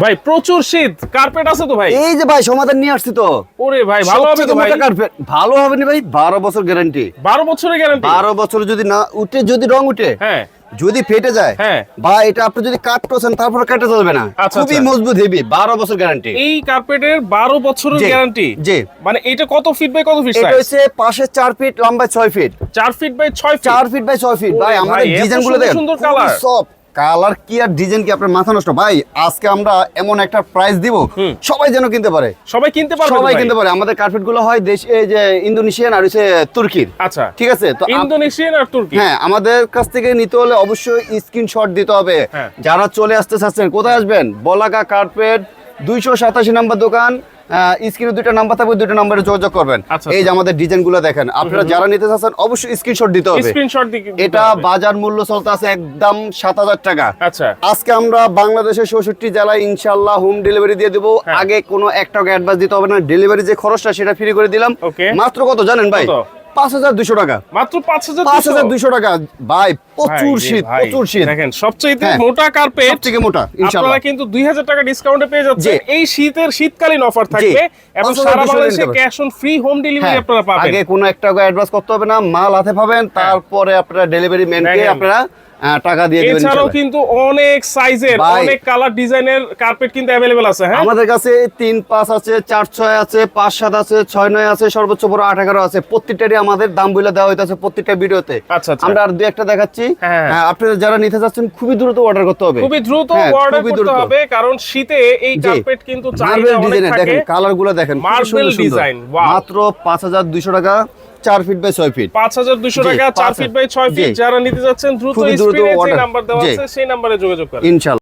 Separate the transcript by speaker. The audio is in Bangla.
Speaker 1: ভাই প্রচুর শীত। কার্পেট আছে তো ভাই?
Speaker 2: এই যে ভাই সমাধান নিয়ে আসছি তো।
Speaker 1: ওরে ভাই ভালো হবে তো ভাই।
Speaker 2: কার্পেট ভালো হবে না ভাই? বারো বছর গ্যারান্টি
Speaker 1: বারো বছরের গ্যারান্টি
Speaker 2: বারো বছর যদি না উঠে যদি রং উঠে
Speaker 1: হ্যাঁ।
Speaker 2: যদি ফেটে যায়
Speaker 1: হ্যাঁ।
Speaker 2: বা এটা আপনি যদি কাট করছেন তারপরে কাটে চলবে না।
Speaker 1: আচ্ছা,
Speaker 2: খুবই
Speaker 1: আচ্ছা।
Speaker 2: মজবুত হেভি বারো বছর গ্যারান্টি
Speaker 1: এই কার্পেটের বারো বছরের গ্যারান্টি
Speaker 2: জি।
Speaker 1: মানে এটা কত ফিট বাই কত ফিট
Speaker 2: এটা হচ্ছে পাশে চার ফিট লম্বা ছয় ফিট
Speaker 1: চার ফিট বাই ছয় ফিট
Speaker 2: চার ফিট বাই ছয় ফিট ভাই আমাদের
Speaker 1: এত
Speaker 2: ডিজাইনগুলো
Speaker 1: সুন্দর
Speaker 2: দেখেন।
Speaker 1: সুন্দর colour।
Speaker 2: সব কালার কি আর ডিজাইন কি আপনার মাথা নষ্ট? ভাই আজকে আমরা এমন একটা প্রাইস দিব সবাই যেন কিনতে পারে।
Speaker 1: সবাই কিনতে পারে
Speaker 2: সবাই কিনতে পারে। আমাদের কার্পেটগুলো হয় দেশ এই যে ইন্দোনেশিয়ান আর হচ্ছে তুর্কির।
Speaker 1: আচ্ছা।
Speaker 2: ঠিক আছে? তো
Speaker 1: ইন্দোনেশিয়ান আর তুর্কি?
Speaker 2: হ্যাঁ আমাদের কাছ থেকে নিতে হলে অবশ্যই স্ক্রিনশট দিতে হবে।
Speaker 1: হ্যাঁ।
Speaker 2: যারা চলে আসতে চাচ্ছেন কোথায় আসবেন? বলাকা কার্পেট দুইশো সাতাশি নাম্বার দোকান স্ক্রিনে দুইটা নাম্বার থাকবে দুইটা নাম্বারে যোগাযোগ করবেন।
Speaker 1: আচ্ছা,
Speaker 2: এই যে আমাদের ডিজাইনগুলো দেখেন আপনারা যারা নিতে চাচ্ছেন অবশ্যই স্ক্রিনশট দিতে হবে।
Speaker 1: স্ক্রিনশট
Speaker 2: এটা বাজার মূল্য চলতে আছে একদম সাত হাজার টাকা।
Speaker 1: আচ্ছা।
Speaker 2: আজকে আমরা বাংলাদেশের চৌষট্টি জেলায় ইনশাল্লাহ হোম ডেলিভারি দিয়ে দেবো।
Speaker 1: হ্যাঁ।
Speaker 2: আগে কোনো এক টাকা অ্যাডভান্স দিতে হবে না। ডেলিভারি যে খরচটা সেটা ফ্রি করে দিলাম। মাত্র কত জানেন ভাই? পাঁচ হাজার দুশো টাকা।
Speaker 1: মাত্র পাঁচ হাজার
Speaker 2: পাঁচ হাজার দুশো টাকা। ভাই প্রচুর শীত প্রচুর শীত।
Speaker 1: দেখেন সবচেয়ে
Speaker 2: হ্যাঁ।
Speaker 1: মোটা কার্পেট
Speaker 2: থেকে মোটা
Speaker 1: আপনারা
Speaker 2: ইনশাল্লাহ
Speaker 1: কিন্তু দুই হাজার টাকা ডিসকাউন্টে পেয়ে
Speaker 2: যাচ্ছে
Speaker 1: এই শীতের শীতকালীন অফার থাকবে। এবং সারা বাংলাদেশে cash on free home delivery
Speaker 2: হ্যাঁ,
Speaker 1: আপনারা পাবেন।
Speaker 2: আগে কোনো একটা অ্যাডভান্স করতে হবে না মাল হাতে পাবেন তারপরে আপনারা ডেলিভারি ম্যানকে। আপনারা টাকা দিয়ে দেবেন
Speaker 1: এছাড়াও কিন্তু অনেক সাইজের অনেক কালার ডিজাইনের কার্পেট কিন্তু অ্যাভেলেবেল আছে হ্যাঁ?
Speaker 2: আমাদের কাছে তিন পাঁচ আছে চার ছয় আছে পাঁচ সাত আছে ছয় নয় আছে সর্বোচ্চ বড় আট এগারো আছে। প্রত্যেকটারই আমাদের দাম বলে দেওয়া হইতেছে প্রত্যেকটা ভিডিওতে।
Speaker 1: আচ্ছা, আচ্ছা।
Speaker 2: আমরা আর দুই একটা দেখাচ্ছি।
Speaker 1: হ্যাঁ।
Speaker 2: হ্যাঁ, আপনারা যারা নিতে চাচ্ছেন খুবই দ্রুত অর্ডার করতে হবে।
Speaker 1: খুবই দ্রুত
Speaker 2: হ্যাঁ,
Speaker 1: অর্ডার করতে হবে কারণ শীতে এই কার্পেট কিন্তু চাহিদা অনেক থাকে
Speaker 2: দেখেন কালারগুলো দেখেন
Speaker 1: design, wow.
Speaker 2: মাত্র পাঁচ হাজার দুইশো টাকা। চার ফিট বাই ছয় ফিট
Speaker 1: পাঁচ হাজার দুশো
Speaker 2: জি,
Speaker 1: টাকা চার ফিট বাই ছয় ফিট যারা নিতে যাচ্ছেন দ্রুত
Speaker 2: স্পিডে
Speaker 1: স্ক্রিনে যে নাম্বার দেওয়া। আছে সেই নাম্বারে যোগাযোগ করুন।
Speaker 2: ইনশাল্লাহ।